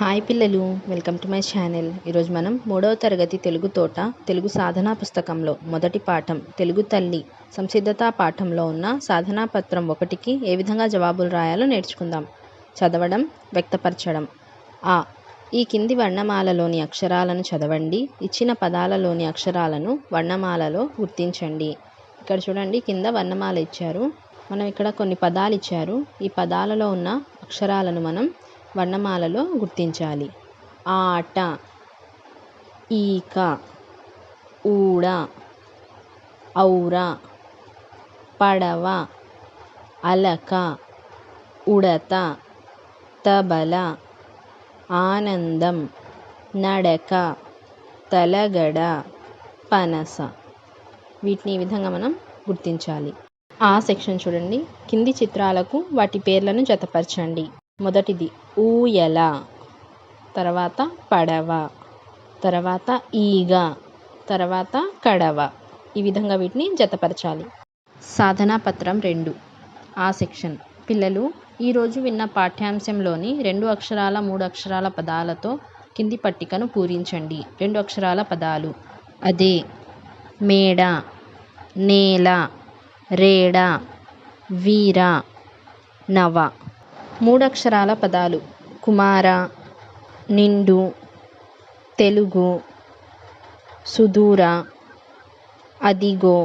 Hi పిల్లలు welcome to my channel. ఈరోజు మనం మూడవ తరగతి తెలుగు తోట తెలుగు సాధనా పుస్తకంలో మొదటి పాఠం తెలుగు తల్లి సంసిద్ధతా పాఠంలో ఉన్న సాధనా పత్రం ఒకటికి ఏ విధంగా జవాబులు రాయాలో నేర్చుకుందాం. చదవడం వ్యక్తపరచడం. ఆ ఈ కింది వర్ణమాలలోని అక్షరాలను చదవండి ఇచ్చిన పదాలలోని అక్షరాలను వర్ణమాలలో గుర్తించండి. ఇక్కడ చూడండి కింద వర్ణమాల ఇచ్చారు. మనం ఇక్కడ కొన్ని పదాలు ఇచ్చారు. ఈ పదాలలో ఉన్న అక్షరాలను మనం వర్ణమాలలో గుర్తించాలి. ఆట ఈక ఊడ ఔర పడవ అలక ఉడత తబల ఆనందం నడక తలగడ పనస. వీటిని ఈ విధంగా మనం గుర్తించాలి. ఆ సెక్షన్ చూడండి. కింది చిత్రాలకు వాటి పేర్లను జతపరచండి. మొదటిది ఊయల తర్వాత పడవ తర్వాత ఈగ తర్వాత కడవ. ఈ విధంగా వీటిని జతపరచాలి. సాధనా పత్రం రెండు. ఆ సెక్షన్. పిల్లలు ఈరోజు విన్న పాఠ్యాంశంలోని రెండు అక్షరాల మూడు అక్షరాల పదాలతో కింది పట్టికను పూరించండి. రెండు అక్షరాల పదాలు. అదే. మేడ నేల రేడ వీర నవ. మూడక్షరాల పదాలు. కుమార నిండు తెలుగు సుదూర అదిగో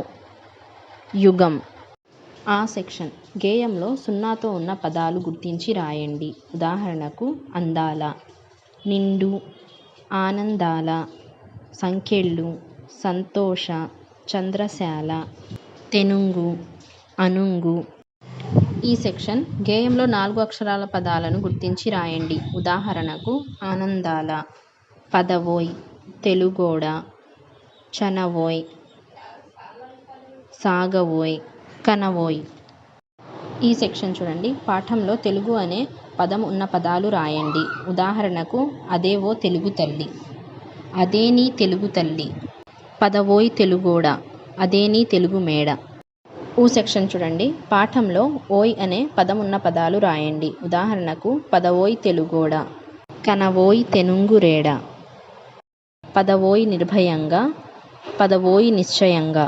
యుగం. ఆ సెక్షన్ గేయంలో సున్నాతో ఉన్న పదాలు గుర్తించి రాయండి. ఉదాహరణకు అందాల నిండు ఆనందాల సంఖ్యళ్ళు సంతోష చంద్రశాల తెనుంగు అనుంగు ఈ సెక్షన్ గేయంలో నాలుగు అక్షరాల పదాలను గుర్తించి రాయండి. ఉదాహరణకు ఆనందాల పదవోయ్ తెలుగోడ చనవోయ్ సాగవోయ్ కనవోయ్. ఈ సెక్షన్ చూడండి. పాఠంలో తెలుగు అనే పదం ఉన్న పదాలు రాయండి. ఉదాహరణకు అదేవో తెలుగు తల్లి అదే నీ తెలుగు తల్లి పదవోయ్ తెలుగోడ అదే నీ తెలుగు మేడ. ఊ సెక్షన్ చూడండి. పాఠంలో ఓయ్ అనే పదం ఉన్న పదాలు రాయండి. ఉదాహరణకు పదవోయ్ తెలుగోడ కనవోయ్ తెనుంగురేడ పదవోయ్ నిర్భయంగా పదవోయ్ నిశ్చయంగా.